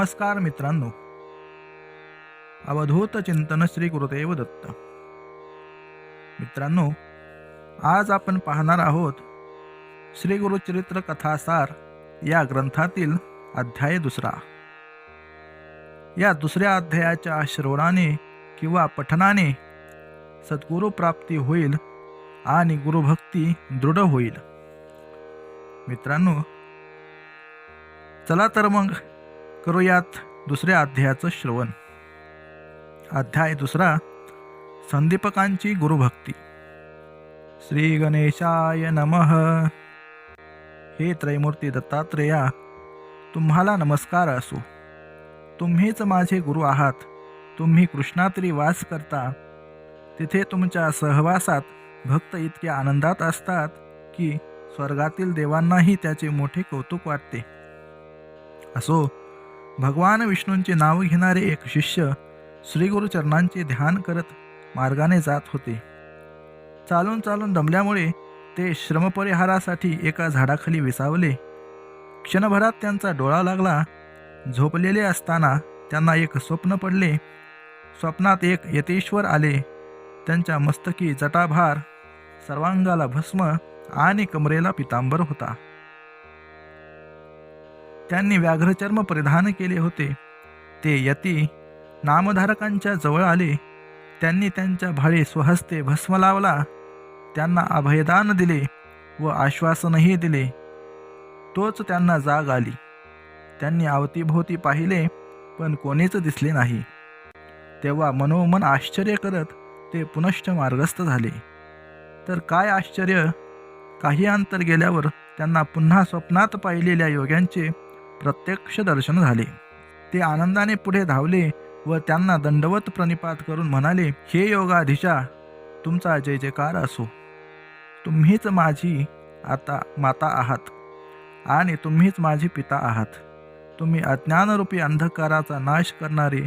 नमस्कार मित्रांनो. अवधूत चिंतन श्री गुरुदेव दत्त. मित्रांनो आज आपण पाहणार आहोत श्री गुरुचरित्र कथासार या ग्रंथातील अध्याय दुसरा. या दुसऱ्या अध्यायाच्या श्रवणाने किंवा पठनाने सद्गुरु प्राप्ती होईल आणि गुरुभक्ती दृढ होईल. मित्रांनो चला तर मग करूयात दुसऱ्या अध्यायाचं श्रवण. अध्याय दुसरा संदीपकांची गुरुभक्ती. श्री गणेशाय नमः. हे त्रैमूर्ती दत्तात्रेया तुम्हाला नमस्कार असो. तुम्हीच माझे गुरु आहात. तुम्ही कृष्णातरी वास करता. तिथे तुमच्या सहवासात भक्त इतके आनंदात असतात की स्वर्गातील देवांनाही त्याचे मोठे कौतुक वाटते. असो भगवान विष्णूंचे नाव घेणारे एक शिष्य श्रीगुरुचरणांचे ध्यान करत मार्गाने जात होते. चालून चालून दमल्यामुळे ते श्रमपरिहारासाठी एका झाडाखाली विसावले. क्षणभरात त्यांचा डोळा लागला. झोपलेले असताना त्यांना एक स्वप्न पडले. स्वप्नात एक यतेश्वर आले. त्यांच्या मस्तकी जटाभार सर्वांगाला भस्म आणि कमरेला पितांबर होता. त्यांनी व्याघ्रचर्म परिधान केले होते. ते यती नामधारकांच्या जवळ आले. त्यांनी त्यांच्या भाळी स्वहस्ते भस्म लावला. त्यांना अभयदान दिले व आश्वासनही दिले. तोच त्यांना जाग आली. त्यांनी अवतीभोवती पाहिले पण कोणीच दिसले नाही. तेव्हा मनोमन आश्चर्य करत ते पुनश्च मार्गस्थ झाले. तर काय आश्चर्य? काही अंतर गेल्यावर त्यांना पुन्हा स्वप्नात पाहिलेल्या योग्यांचे प्रत्यक्ष दर्शन झाले. ते आनंदाने पुढे धावले व त्यांना दंडवत प्रणिपात करून म्हणाले हे योगाधीशा तुमचा जय जयकार असो. तुम्हीच माझी आता माता आहात आणि तुम्हीच माझे पिता आहात. तुम्ही अज्ञानरूपी अंधकाराचा नाश करणारे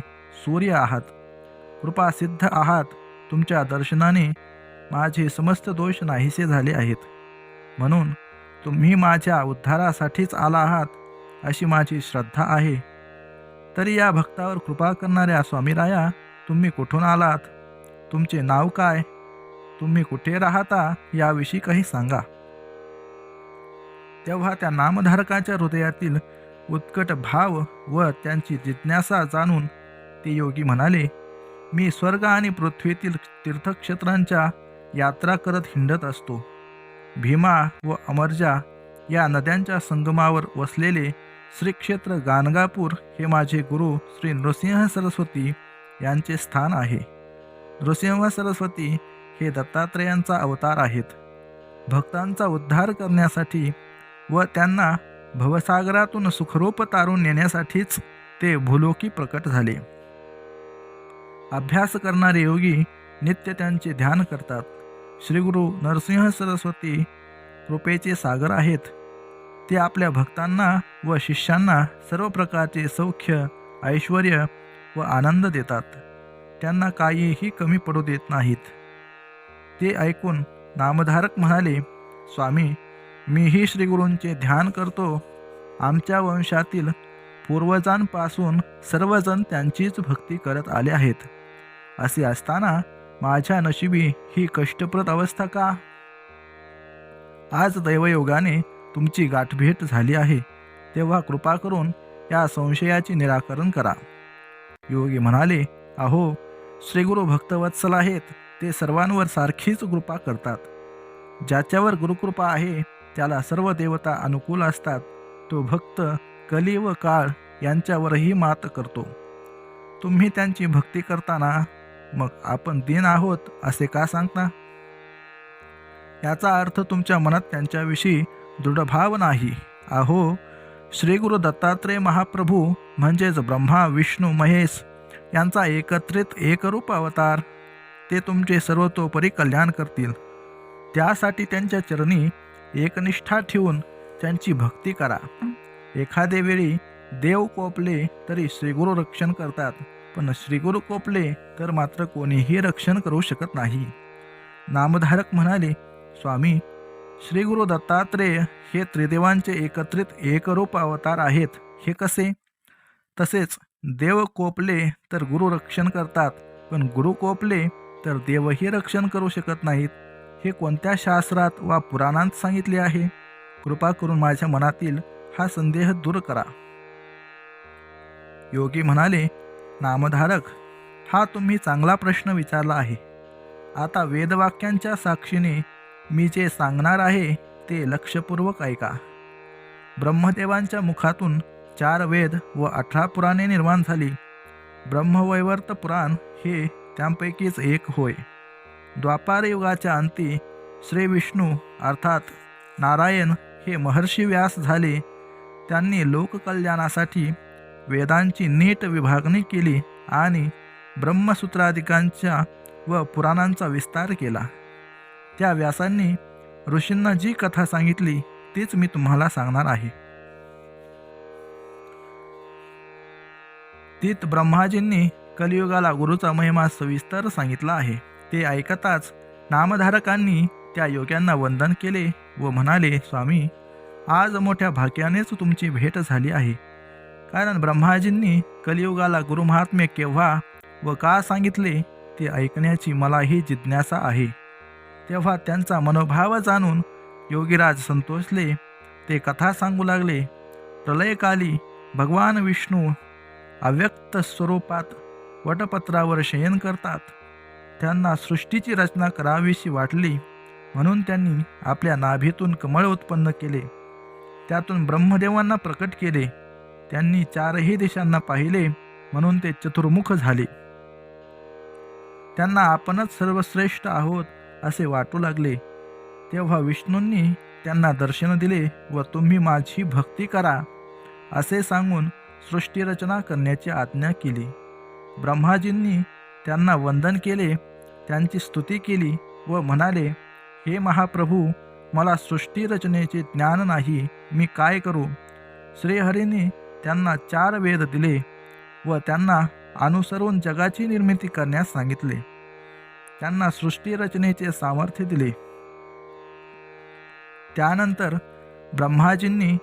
सूर्य आहात. कृपा सिद्ध आहात. तुमच्या दर्शनाने माझे समस्त दोष नाहीसे झाले आहेत. म्हणून तुम्ही माझ्या उद्धारासाठीच आला आहात अशी माझी श्रद्धा आहे. तरी या भक्तावर कृपा करणाऱ्या स्वामीराया तुम्ही कुठून आलात? तुमचे नाव काय? तुम्ही कुठे राहता? याविषयी काही सांगा. तेव्हा त्या नामधारकाच्या हृदयातील उत्कट भाव व त्यांची जिज्ञासा जाणून ते योगी म्हणाले मी स्वर्ग आणि पृथ्वीतील तीर्थक्षेत्रांच्या यात्रा करत हिंडत असतो. भीमा व अमरजा या नद्यांच्या संगमावर वसलेले श्री क्षेत्र गाणगापूर हे माझे गुरु श्री नृसिंह सरस्वती यांचे स्थान आहे. नृसिंह सरस्वती हे दत्तात्रेयांचा अवतार आहेत. भक्तांचा उद्धार करण्यासाठी व त्यांना भवसागरातून सुखरूप तारून नेण्यासाठीच ते भूलोकी प्रकट झाले. अभ्यास करणारे योगी नित्य त्यांचे ध्यान करतात. श्रीगुरु नरसिंह सरस्वती कृपेचे सागर आहेत. ते आपल्या भक्तांना व शिष्यांना सर्व प्रकारचे सौख्य ऐश्वर व आनंद देतात. त्यांना काहीही कमी पडू देत नाहीत. ते ऐकून नामधारक म्हणाले स्वामी मीही श्रीगुरूंचे ध्यान करतो. आमच्या वंशातील पूर्वजांपासून सर्वजण त्यांचीच भक्ती करत आले आहेत. असे असताना माझ्या नशिबी ही कष्टप्रद अवस्था का? आज दैवयोगाने तुमची गाठभेट झाली आहे तेव्हा कृपा करून या संशयाचे निराकरण करा. योगी म्हणाले अहो श्रीगुरु भक्तवत्सल आहेत ते सर्वांवर सारखीच कृपा करतात. ज्याच्यावर गुरुकृपा आहे त्याला सर्व देवता अनुकूल असतात. तो भक्त कली व काळ यांच्यावरही मात करतो. तुम्ही त्यांची भक्ती करताना मग आपण दिन आहोत असे का सांगता? याचा अर्थ तुमच्या मनात त्यांच्याविषयी दृढभाव नाही अहो श्री गुरु दत्तात्रय महाप्रभू म्हणजेच ब्रह्मा विष्णू महेश यांचा एकत्रित एकरूप अवतार ते तुमचे सर्वतोपरी कल्याण करतील. त्यासाठी त्यांच्या चरणी एकनिष्ठा ठेवून त्यांची भक्ती करा. एखादे वेळी देव कोपले तरी श्रीगुरु रक्षण करतात पण श्रीगुरु कोपले तर मात्र कोणीही रक्षण करू शकत नाही. नामधारक म्हणाले स्वामी श्री गुरु दत्तात्रेय हे त्रिदेवांचे एकत्रित एकरूप अवतार आहेत. हे कसे? तसेच देव कोपले तर गुरु रक्षण करतात पण गुरु कोपले तर देवही रक्षण करू शकत नाहीत. हे कोणत्या शास्त्रात वा पुराणात सांगितले आहे? कृपा करून माझ्या मनातील हा संदेह दूर करा. योगी म्हणाले नामधारक हा तुम्ही चांगला प्रश्न विचारला आहे. आता वेदवाक्यांच्या साक्षीने मी जे सांगणार आहे ते लक्षपूर्वक ऐका. ब्रह्मदेवांच्या मुखातून चार वेद व अठरा पुराणे निर्माण झाली. ब्रह्मवैवर्त पुराण हे त्यांपैकीच एक होय. द्वापार युगाच्या अंती श्री विष्णू अर्थात नारायण हे महर्षी व्यास झाले. त्यांनी लोककल्याणासाठी वेदांची नीट विभागणी केली आणि ब्रह्मसूत्राधिकांच्या व पुराणांचा विस्तार केला. त्या व्यासांनी ऋषींना जी कथा सांगितली तीच मी तुम्हाला सांगणार आहे. तीत ब्रह्माजींनी कलियुगाला गुरुचा महिमा सविस्तर सांगितला आहे. ते ऐकताच नामधारकांनी त्या योग्यांना वंदन केले व म्हणाले स्वामी आज मोठ्या भाग्यानेच तुमची भेट झाली आहे. कारण ब्रह्माजींनी कलियुगाला गुरुमहात्म्य केव्हा व का सांगितले ते ऐकण्याची मलाही जिज्ञासा आहे. तेव्हा त्यांचा मनोभाव जाणून योगीराज संतोषले ते कथा सांगू लागले. प्रलयकाली भगवान विष्णू अव्यक्त स्वरूपात वटपत्रावर शयन करतात. त्यांना सृष्टीची रचना करावीशी वाटली म्हणून त्यांनी आपल्या नाभीतून कमळ उत्पन्न केले. त्यातून ब्रह्मदेवांना प्रकट केले. त्यांनी चारही देशांना पाहिले म्हणून ते चतुर्मुख झाले. त्यांना आपणच सर्वश्रेष्ठ आहोत असे वाटू लागले. तेव्हा विष्णूंनी त्यांना दर्शन दिले व तुम्ही माझी भक्ती करा असे सांगून सृष्टीरचना करण्याची आज्ञा केली. ब्रह्माजींनी त्यांना वंदन केले त्यांची स्तुती केली व म्हणाले हे महाप्रभू मला सृष्टीरचनेचे ज्ञान नाही मी काय करू? श्रीहरीने त्यांना चार वेद दिले व त्यांना अनुसरून जगाची निर्मिती करण्यास सांगितले. त्यांना सृष्टीरचनेचे सामर्थ्य दिले. त्यानंतर ब्रह्माजींनी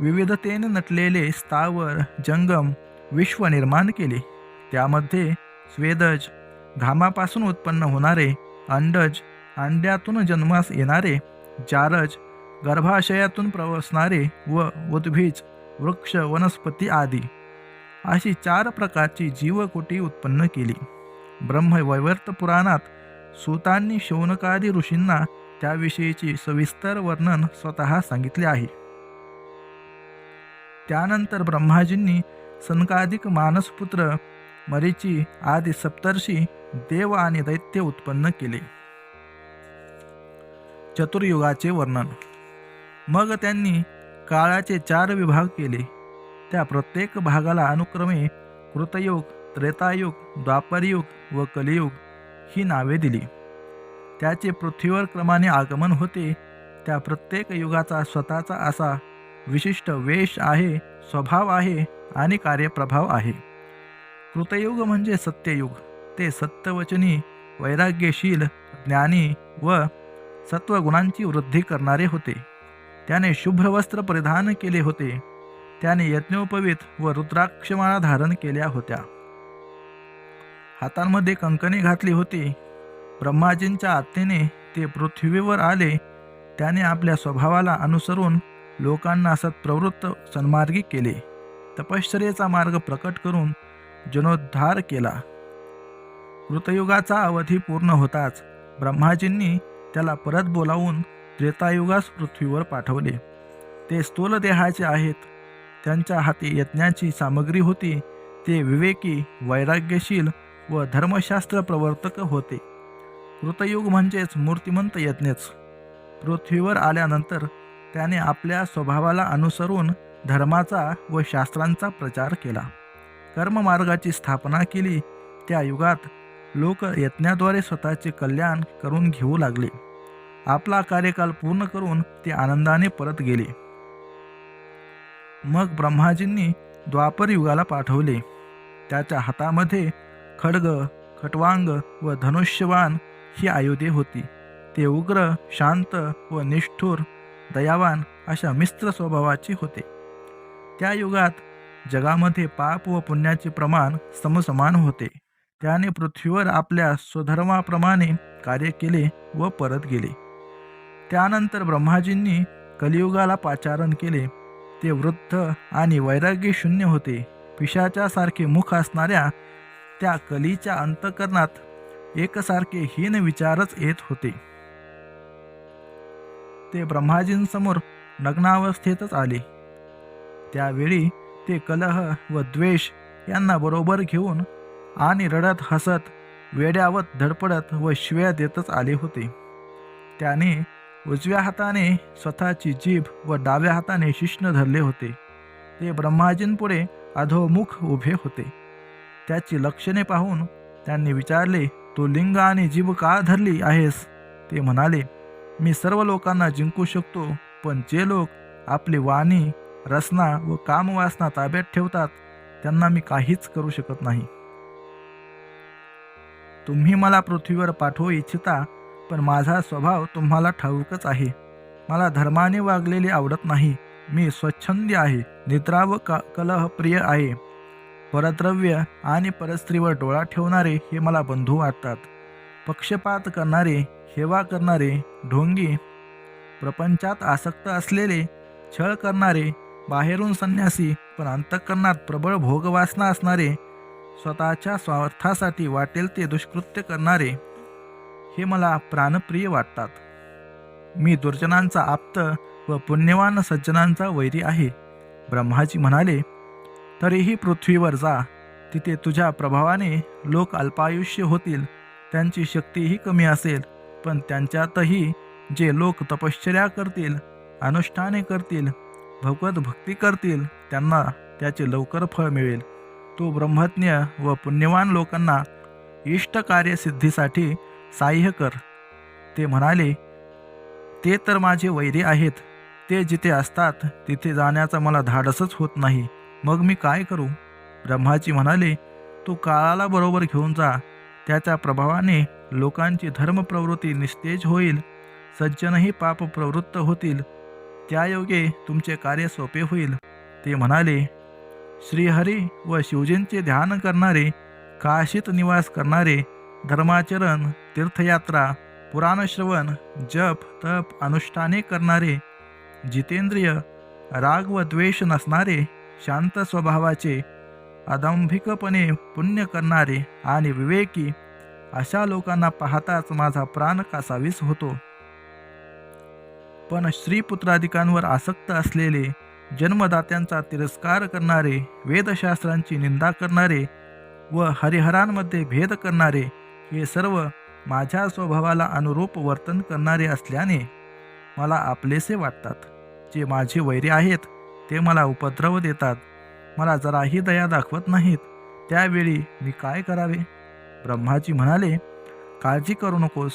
विविधतेने नटलेले स्थावर जंगम विश्व निर्माण केले. त्यामध्ये स्वेदज घामापासून उत्पन्न होणारे अंडज अंड्यातून जन्मास येणारे जारज गर्भाशयातून प्रवसणारे व उद्भीज वृक्ष वनस्पती आदी. अशी चार प्रकारची जीवकोटी उत्पन्न केली. ब्रह्मवैवर्त पुराणात सूतांनी शौनकादी ऋषींना त्याविषयीची सविस्तर वर्णन स्वतः सांगितले आहे. त्यानंतर ब्रह्माजींनी सनकाधिक मानसपुत्र मरीची आदी सप्तर्षी देव आणि दैत्य उत्पन्न केले. चतुर्युगाचे वर्णन. मग त्यांनी काळाचे चार विभाग केले. त्या प्रत्येक भागाला अनुक्रमे कृतयुग त्रेतायुग द्वापरयुग व कलियुग ही नावे दिली. त्याचे पृथ्वीवर क्रमाने आगमन होते त्या प्रत्येक युगाचा स्वतःचा असा विशिष्ट वेश आहे स्वभाव आहे आणि कार्यप्रभाव आहे. कृतयुग म्हणजे सत्ययुग. ते सत्यवचनी वैराग्यशील ज्ञानी व सत्वगुणांची वृद्धी करणारे होते. त्याने शुभ्र वस्त्र परिधान केले होते. त्याने यज्ञोपवीत व रुद्राक्षमाळा धारण केल्या होत्या. हातांमध्ये कंकणे घातली होती. ब्रह्माजींच्या आत्तेने ते पृथ्वीवर आले. त्याने आपल्या स्वभावाला अनुसरून लोकांना सत्प्रवृत्त सन्मार्गी केले. तपश्चर्येचा मार्ग प्रकट करून जनोद्धार केला. कृतयुगाचा अवधी पूर्ण होताच ब्रह्माजींनी त्याला परत बोलावून त्रेतायुगास पृथ्वीवर पाठवले. ते स्थूल देहाचे आहेत. त्यांच्या हाती यज्ञाची सामग्री होती. ते विवेकी वैराग्यशील व धर्मशास्त्र प्रवर्तक होते. कृतयुग म्हणजेच मूर्तिमंत यज्ञच. पृथ्वीवर आल्यानंतर त्याने आपल्या स्वभावाला अनुसरून धर्माचा व शास्त्रांचा प्रचार केला. कर्ममार्गाची स्थापना केली त्या युगात लोक यज्ञाद्वारे स्वतःचे कल्याण करून घेऊ लागले. आपला कार्यकाल पूर्ण करून ते आनंदाने परत गेले. मग ब्रह्माजींनी द्वापर युगाला पाठवले. त्याच्या हातामध्ये खड्ग खटवांग व धनुष्यवान ही आयुधे होती. ते उग्र शांत व निष्ठुर दयावान अशा मिस्त्र स्वभावाची होते. त्या युगात जगामध्ये पाप व पुण्याचे प्रमाण समसमान होते. त्याने पृथ्वीवर आपल्या स्वधर्माप्रमाणे कार्य केले व परत गेले. त्यानंतर ब्रह्माजींनी कलियुगाला पाचारण केले. ते वृद्ध आणि वैराग्य शून्य होते. पिशाच्यासारखे मुख असणाऱ्या त्या कलीच्या अंतकरणात एकसारखे हीन विचारच येत होते. ते ब्रह्माजींसमोर नग्नावस्थेतच आले. त्यावेळी ते कलह व द्वेष यांना बरोबर घेऊन आणि रडत हसत वेड्यावत धडपडत व शिव्या देतच आले होते. त्याने उजव्या हाताने स्वतःची जीभ व डाव्या हाताने शिष्ण धरले होते. ते ब्रह्माजींपुढे अधोमुख उभे होते. त्याची लक्षणे पाहून त्यांनी विचारले तू लिंग आणि जीव का धरली आहेस? ते म्हणाले मी सर्व लोकांना जिंकू शकतो पण जे लोक आपली वाणी रसना व कामवासना ताब्यात ठेवतात त्यांना मी काहीच करू शकत नाही. तुम्ही मला पृथ्वीवर पाठवू इच्छिता पण माझा स्वभाव तुम्हाला ठाऊकच आहे. मला धर्माने वागलेले आवडत नाही. मी स्वच्छंदी आहे. निद्रा व का कलह प्रिय आहे. परद्रव्य आणि परस्त्रीवर डोळा ठेवणारे हे मला बंधू वाटतात. पक्षपात करणारे हेवा करणारे ढोंगी प्रपंचात आसक्त असलेले छळ करणारे बाहेरून संन्यासी पण अंतःकरणात प्रबळ भोगवासना असणारे स्वतःच्या स्वार्थासाठी वाटेल ते दुष्कृत्य करणारे हे मला प्राणप्रिय वाटतात. मी दुर्जनांचा आप्त व पुण्यवान सज्जनांचा वैरी आहे. ब्रह्माजी म्हणाले तरीही पृथ्वीवर जा. तिथे तुझ्या प्रभावाने लोक अल्पायुष्य होतील. त्यांची शक्तीही कमी असेल. पण त्यांच्यातही जे लोक तपश्चर्या करतील अनुष्ठाने करतील भगवत भक्ती करतील त्यांना त्याचे लवकर फळ मिळेल. तो ब्रह्मज्ञ व पुण्यवान लोकांना इष्ट कार्यसिद्धीसाठी साह्य कर. ते म्हणाले ते तर माझे वैरी आहेत. ते जिथे असतात तिथे जाण्याचा मला धाडसच होत नाही. मग मी काय करू? ब्रह्माजी म्हणाले तू काळाला बरोबर घेऊन जा. त्याच्या प्रभावाने लोकांची धर्मप्रवृत्ती निस्तेज होईल. सज्जनही पाप प्रवृत्त होतील. त्यायोगे तुमचे कार्य सोपे होईल. ते म्हणाले श्रीहरी व शिवजींचे ध्यान करणारे काशीत निवास करणारे धर्माचरण तीर्थयात्रा पुराणश्रवण जप तप अनुष्ठाने करणारे जितेंद्रिय राग व द्वेष नसणारे शांत स्वभावाचे अदांभिकपणे पुण्य करणारे आणि विवेकी अशा लोकांना पाहताच माझा प्राण कासावीस होतो. पण श्रीपुत्राधिकांवर आसक्त असलेले जन्मदात्यांचा तिरस्कार करणारे वेदशास्त्रांची निंदा करणारे व हरिहरांमध्ये भेद करणारे हे सर्व माझ्या स्वभावाला अनुरूप वर्तन करणारे असल्याने मला आपलेसे वाटतात जे माझे वैरी आहेत. ते मला उपद्रव देतात. मला जराही दया दाखवत नाहीत. त्यावेळी मी काय करावे? ब्रह्माजी म्हणाले काळजी करू नकोस.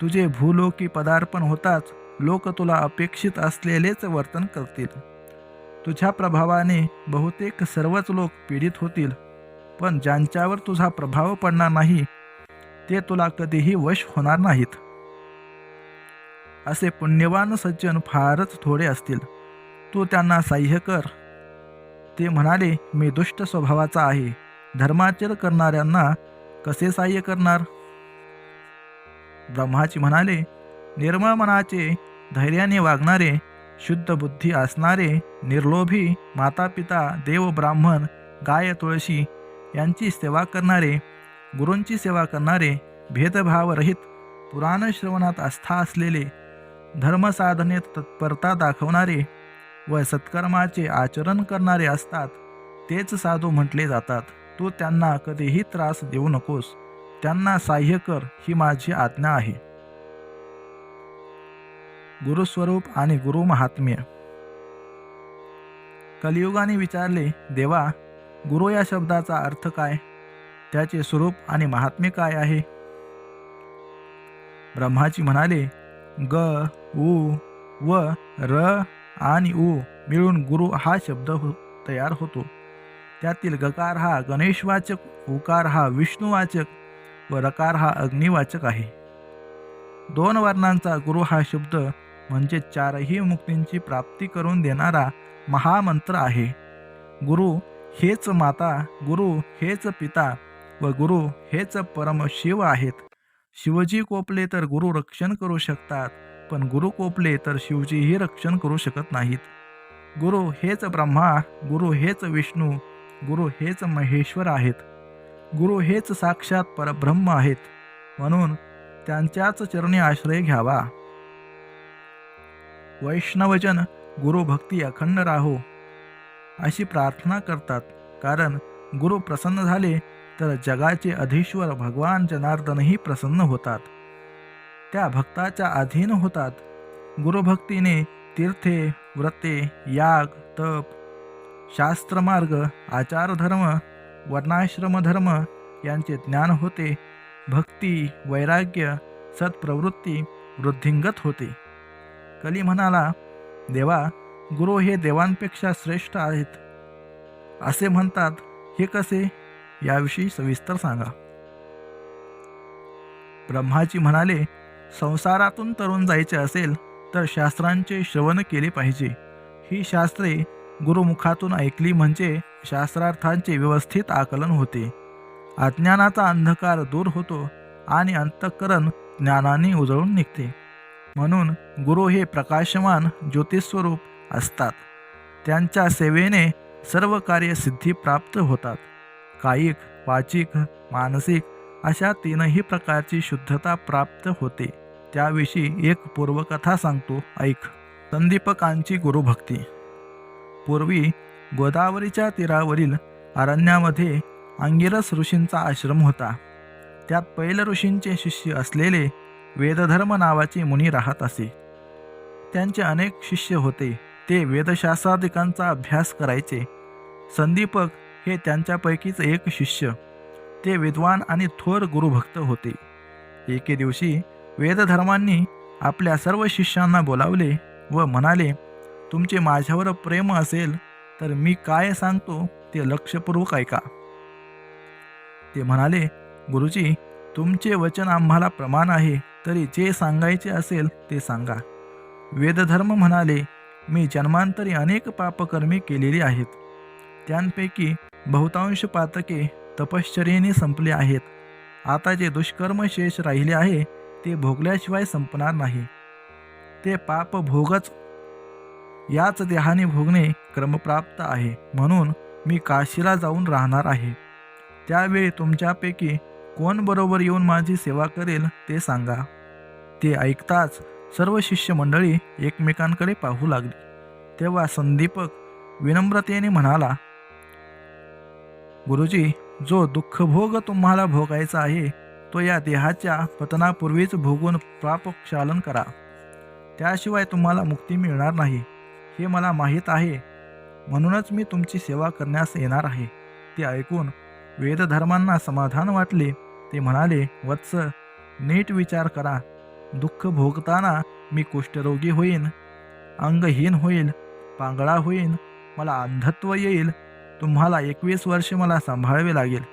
तुझे भूलोकी पदार्पण होताच लोक तुला अपेक्षित असलेलेच वर्तन करतील. तुझ्या प्रभावाने बहुतेक सर्वच लोक पीडित होतील पण ज्यांच्यावर तुझा प्रभाव पडणार नाही ते तुला कधीही वश होणार नाहीत. असे पुण्यवान सज्जन फारच थोडे असतील. तू त्यांना साह्य कर. ते म्हणाले मी दुष्ट स्वभावाचा आहे. धर्माचर करणाऱ्यांना कसे साह्य करणार? ब्रह्माची म्हणाले निर्मळ मनाचे धैर्याने वागणारे शुद्ध बुद्धी असणारे निर्लोभी माता पिता देव ब्राह्मण गाय तुळशी यांची सेवा करणारे गुरूंची सेवा करणारे भेदभावरहित पुराण श्रवणात आस्था असलेले धर्मसाधनेत तत्परता दाखवणारे व सत्कर्माचे आचरण करणारे असतात. तेच साधू म्हटले जातात. तू त्यांना कधीही त्रास देऊ नकोस. त्यांना साह्य कर ही माझी आज्ञा आहे. गुरुस्वरूप आणि गुरु महात्म्य. कलियुगाने विचारले देवा गुरु या शब्दाचा अर्थ काय? त्याचे स्वरूप आणि महात्म्य काय आहे? ब्रह्माजी म्हणाले ग उ व र आणि उ मिळून गुरु हा शब्द हो तयार होतो. त्यातील गकार हा गणेशवाचक उकार हा विष्णुवाचक व रकार हा अग्निवाचक आहे. दोन वर्णांचा गुरु हा शब्द म्हणजे चारही मुक्तींची प्राप्ती करून देणारा महामंत्र आहे. गुरु हेच माता गुरु हेच पिता व गुरु हेच परम शिव आहेत. शिवजी कोपले तर गुरु रक्षण करू शकतात. पण गुरु कोपले तर शिवजीही रक्षण करू शकत नाहीत. गुरु हेच ब्रह्मा गुरु हेच विष्णू गुरु हेच महेश्वर आहेत. गुरु हेच साक्षात परब्रह्म आहेत. म्हणून त्यांच्याच चरणी आश्रय घ्यावा. वैष्णवजन गुरु भक्ती अखंड राहो अशी प्रार्थना करतात. कारण गुरु प्रसन्न झाले तर जगाचे अधीश्वर भगवान जनार्दनही प्रसन्न होतात. त्या भक्ताच्या अधीन होतात. गुरुभक्तीने तीर्थे व्रते याग तप शास्त्रमार्ग आचारधर्म वर्णाश्रमधर्म यांचे ज्ञान होते. भक्ती वैराग्य सत्प्रवृत्ती वृद्धिंगत होते. कली म्हणाला देवा गुरु हे देवांपेक्षा श्रेष्ठ आहेत. असे म्हणतात हे कसे? याविषयी सविस्तर सांगा. ब्रह्माजी म्हणाले संसारातून तरुण जायचे असेल तर शास्त्रांचे श्रवण केले पाहिजे. ही शास्त्रे गुरुमुखातून ऐकली म्हणजे शास्त्रार्थांचे व्यवस्थित आकलन होते. अज्ञानाचा अंधकार दूर होतो आणि अंतःकरण ज्ञानाने उजळून निघते. म्हणून गुरु हे प्रकाशमान ज्योतिस्वरूप असतात. त्यांच्या सेवेने सर्व कार्य सिद्धी प्राप्त होतात. कायिक वाचिक मानसिक अशा तीनही प्रकारची शुद्धता प्राप्त होते. त्याविषयी एक पूर्वकथा सांगतो. ऐक. संदीपकांची गुरुभक्ती. पूर्वी गोदावरीच्या तीरावरील अरण्यामध्ये अंगिरस ऋषींचा आश्रम होता. त्यात पैल ऋषींचे शिष्य असलेले वेदधर्म नावाचे मुनी राहत असे. त्यांचे अनेक शिष्य होते. ते वेदशास्त्राधिकांचा अभ्यास करायचे. संदीपक हे त्यांच्यापैकीच एक शिष्य. ते विद्वान आणि थोर गुरुभक्त होते. एके दिवशी वेदधर्मांनी आपल्या सर्व शिष्यांना बोलावले व म्हणाले तुमचे माझ्यावर प्रेम असेल तर मी काय सांगतो ते लक्षपूर्वक ऐका. ते म्हणाले गुरुजी तुमचे वचन आम्हाला प्रमाण आहे तरी जे सांगायचे असेल ते सांगा. वेदधर्म म्हणाले मी जन्मांतरी अनेक पापकर्मे केलेली आहेत. त्यांपैकी बहुतांश पातके तपश्चर्येने संपले आहेत. आता जे दुष्कर्म शेष राहिले आहे ते भोगल्याशिवाय संपणार नाही. ते पाप भोगच याच देहाने भोगणे क्रमप्राप्त आहे. म्हणून मी काशीला जाऊन राहणार आहे. त्यावेळी तुमच्यापैकी कोण बरोबर येऊन माझी सेवा करेल ते सांगा. ते ऐकताच सर्व शिष्यमंडळी एकमेकांकडे पाहू लागली. तेव्हा संदीपक विनम्रतेने म्हणाला गुरुजी जो दुःखभोग तुम्हाला भोगायचा आहे तो या देहाच्या पतनापूर्वीच भोगून प्रापक्षालन करा. त्याशिवाय तुम्हाला मुक्ती मिळणार नाही. हे मला माहीत आहे. म्हणूनच मी तुमची सेवा करण्यास येणार आहे. ते ऐकून वेदधर्मांना समाधान वाटले. ते म्हणाले वत्स नीट विचार करा. दुःख भोगताना मी कुष्ठरोगी होईन. अंगहीन होईल. पांगळा होईन. मला अंधत्व येईल. तुम्हाला एकवीस वर्षे मला सांभाळावे लागेल.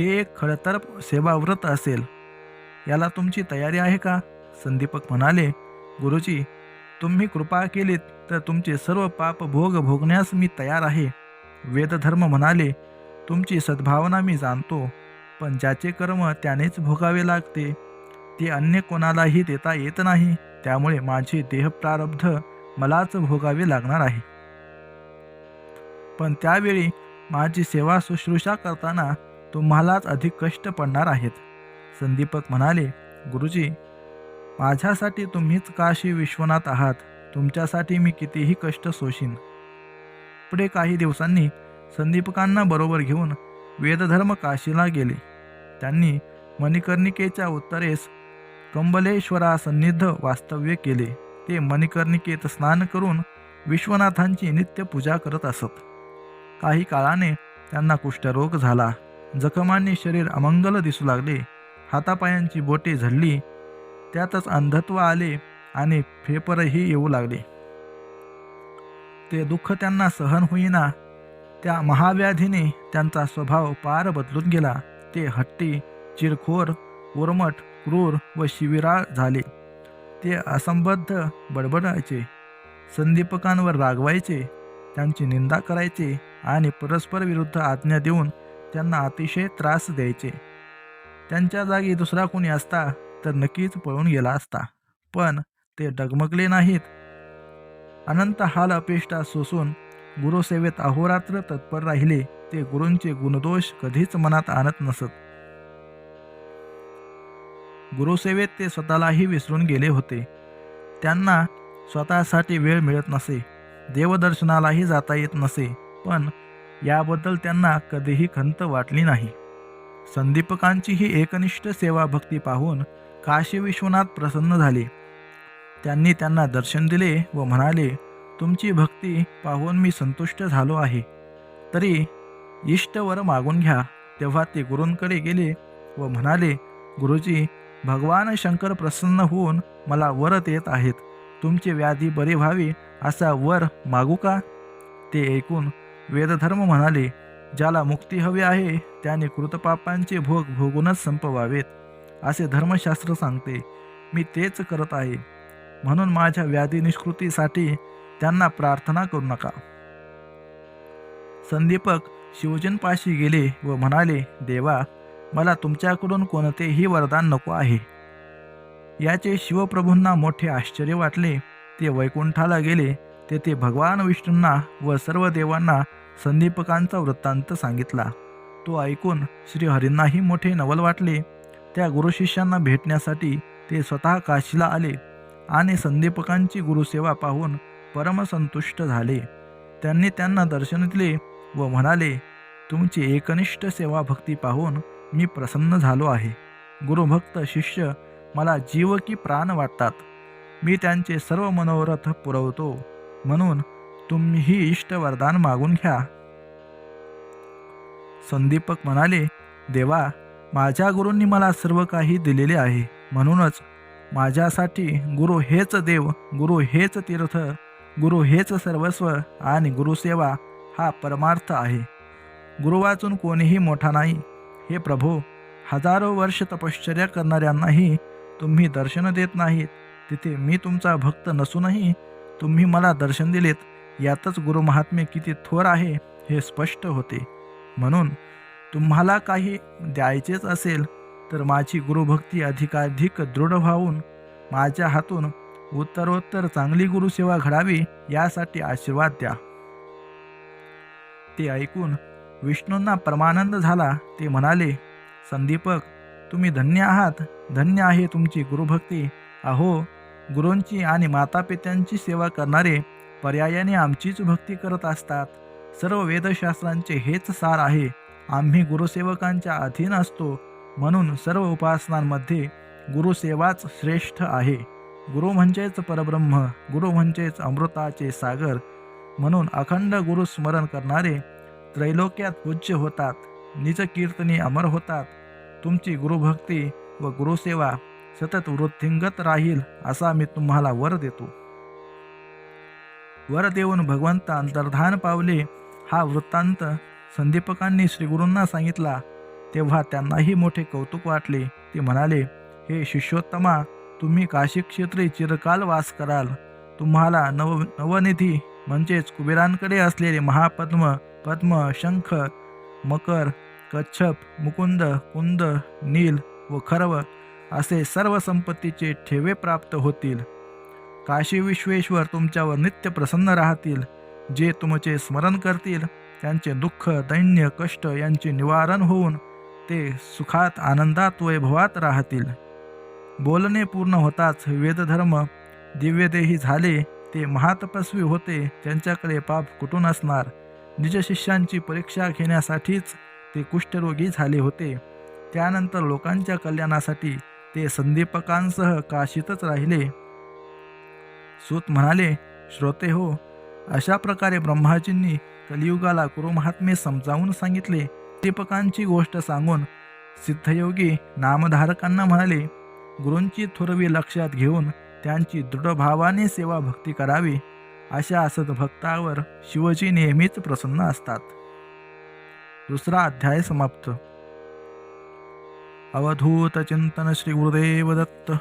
हे एक खडतर सेवाव्रत असेल. याला तुमची तयारी आहे का? संदीपक म्हणाले गुरुजी तुम्ही कृपा केलीत तर तुमचे सर्व पाप भोग भोगण्यास मी तयार आहे. वेदधर्म म्हणाले तुमची सद्भावना मी जाणतो पण ज्याचे कर्म त्यानेच भोगावे लागते ते अन्य कोणालाही देता येत नाही त्यामुळे माझे देहप्रारब्ध मलाच भोगावे लागणार आहे. पण त्यावेळी माझी सेवा शुश्रूषा करताना तुम्हालाच अधिक कष्ट पडणार आहेत. संदीपक म्हणाले गुरुजी माझ्यासाठी तुम्हीच काशी विश्वनाथ आहात? तुमच्यासाठी मी कितीही कष्ट सोशीन. पुढे काही दिवसांनी संदीपकांना बरोबर घेऊन वेदधर्म काशीला गेले. त्यांनी मणिकर्णिकेच्या उत्तरेस कंबलेश्वरा सन्निध वास्तव्य केले. ते मणिकर्णिकेत स्नान करून विश्वनाथांची नित्य पूजा करत असत. काही काळाने त्यांना कुष्ठरोग झाला. जखमांनी शरीर अमंगल दिसू लागले. हातापायांची बोटे झडली. त्यातच अंधत्व आले आणि फेपरही येऊ लागले. ते दुःख त्यांना सहन होईना. त्या महाव्याधीने त्यांचा स्वभाव पार बदलून गेला. ते हट्टी चिरखोर उर्मट क्रूर व शिविराळ झाले. ते असंबद्ध बडबडायचे. संदीपकांवर रागवायचे. त्यांची निंदा करायचे आणि परस्पर विरुद्ध आज्ञा देऊन त्यांना अतिशय त्रास द्यायचे. त्यांच्या जागी दुसरा कोणी असता तर नक्कीच पळून गेला असता पण ते डगमगले नाहीत. अनंत हाल अपेष्टा सोसून गुरुसेवेत अहोरात्र तत्पर राहिले ते गुरूंचे गुणदोष कधीच मनात आणत नसत. गुरुसेवेत ते स्वतःलाही विसरून गेले होते. त्यांना स्वतःसाठी वेळ मिळत नसे देवदर्शनालाही जाता येत नसे पण याबद्दल त्यांना कधीही खंत वाटली नाही. संदीपकांची ही एकनिष्ठ सेवा भक्ती पाहून काशी विश्वनाथ प्रसन्न झाले. त्यांनी त्यांना दर्शन दिले व म्हणाले तुमची भक्ती पाहून मी संतुष्ट झालो आहे. तरी इष्टवर मागून घ्या. तेव्हा ते गुरूंकडे गेले व म्हणाले गुरुजी भगवान शंकर प्रसन्न होऊन मला वर देत आहेत. तुमची व्याधी बरी व्हावी असा वर मागू का? ते ऐकून वेदधर्म म्हणाले ज्याला मुक्ती हवी आहे त्याने कृतपापांचे भोग भोगूनच संपवावेत असे धर्मशास्त्र सांगते. मी तेच करत आहे. म्हणून माझ्या व्याधी निष्कृतीसाठी त्यांना प्रार्थना करू नका. संदीपक शिवजनपाशी गेले व म्हणाले देवा मला तुमच्याकडून कोणतेही वरदान नको आहे. याचे शिवप्रभूंना मोठे आश्चर्य वाटले. ते वैकुंठाला गेले. तेथे भगवान विष्णूंना व सर्व देवांना संदीपकांचा वृत्तांत सांगितला. तो ऐकून श्रीहरींनाही मोठे नवल वाटले. त्या गुरुशिष्यांना भेटण्यासाठी ते स्वतः काशीला आले आणि संदीपकांची गुरुसेवा पाहून परमसंतुष्ट झाले. त्यांनी त्यांना दर्शन दिले व म्हणाले तुमची एकनिष्ठ सेवा भक्ती पाहून मी प्रसन्न झालो आहे. गुरुभक्त शिष्य मला जीव की प्राण वाटतात. मी त्यांचे सर्व मनोरथ पुरवतो. म्हणून तुम्ही इष्ट वरदान मागून घ्या. संदीपक म्हणाले देवा माझ्या गुरूंनी मला सर्व काही दिलेले आहे. म्हणूनच माझ्यासाठी गुरु हेच देव गुरु हेच तीर्थ गुरु हेच सर्वस्व आणि गुरुसेवा हा परमार्थ आहे. गुरु वाचून कोणीही मोठा नाही. हे प्रभू हजारो वर्ष तपश्चर्या करणाऱ्यांनाही तुम्ही दर्शन देत नाहीत. तिथे मी तुमचा भक्त नसूनही तुम्ही मला दर्शन दिलेत. यातच गुरु किती थोर आहे हे स्पष्ट होते. म्हणून तुम्हाला काही द्यायचेच असेल तर माझी गुरुभक्ती अधिकाधिक दृढ व्हावून माझ्या हातून उत्तरोत्तर चांगली गुरुसेवा घडावी यासाठी आशीर्वाद द्या. ते ऐकून विष्णूंना परमानंद झाला. ते म्हणाले संदीपक तुम्ही धन्य आहात. धन्य आहे तुमची गुरुभक्ती. अहो गुरूंची आणि मातापित्यांची सेवा करणारे पर्यायाने आमचीच भक्ती करत असतात. सर्व वेदशास्त्रांचे हेच सार आहे. आम्ही गुरुसेवकांच्या अधीन असतो. म्हणून सर्व उपासनांमध्ये गुरुसेवाच श्रेष्ठ आहे. गुरु म्हणजेच परब्रह्म गुरु म्हणजेच अमृताचे सागर. म्हणून अखंड गुरु स्मरण करणारे त्रैलोक्यात पूज्य होतात. निज कीर्तनी अमर होतात. तुमची गुरुभक्ती व गुरुसेवा सतत वृद्धिंगत राहील असा मी तुम्हाला वर देतो. वर देऊन भगवंत अंतर्धान पावले. हा वृत्तांत संदीपकांनी श्रीगुरूंना सांगितला. तेव्हा त्यांनाही मोठे कौतुक वाटले. ते म्हणाले हे शिष्योत्तमा तुम्ही काशी क्षेत्री चिरकाल वास कराल. तुम्हाला नव नवनिधी म्हणजेच कुबेरांकडे असलेले महापद्म पद्म शंख मकर कच्छप मुकुंद कुंद नील व खरव असे सर्व संपत्तीचे ठेवे प्राप्त होतील. काशी विश्वेश्वर तुमच्यावर नित्य प्रसन्न राहतील जे तुमचे स्मरण करतील त्यांचे दुःख दैन्य कष्ट यांचे निवारण होऊन ते सुखात आनंदात वैभवात राहतील. बोलणे पूर्ण होताच वेदधर्म दिव्यदेही झाले ते महातपस्वी होते त्यांच्याकडे पाप कुठून असणार? निज शिष्यांची परीक्षा घेण्यासाठीच ते कुष्ठरोगी झाले होते. त्यानंतर लोकांच्या कल्याणासाठी ते संदीपकांसह काशीतच राहिले. सूत म्हणाले श्रोते हो अशा प्रकारे ब्रह्माजींनी कलियुगाला गुरुमहात्मे समजावून सांगितले. दीपकांची गोष्ट सांगून सिद्धयोगी नामधारकांना म्हणाले गुरूंची थुरवी लक्षात घेऊन त्यांची दृढभावाने सेवा भक्ती करावी अशा सद्भक्तावर भक्तावर शिवजी नेहमीच प्रसन्न असतात. दुसरा अध्याय समाप्त. अवधूत चिंतन श्री गुरुदेव दत्त.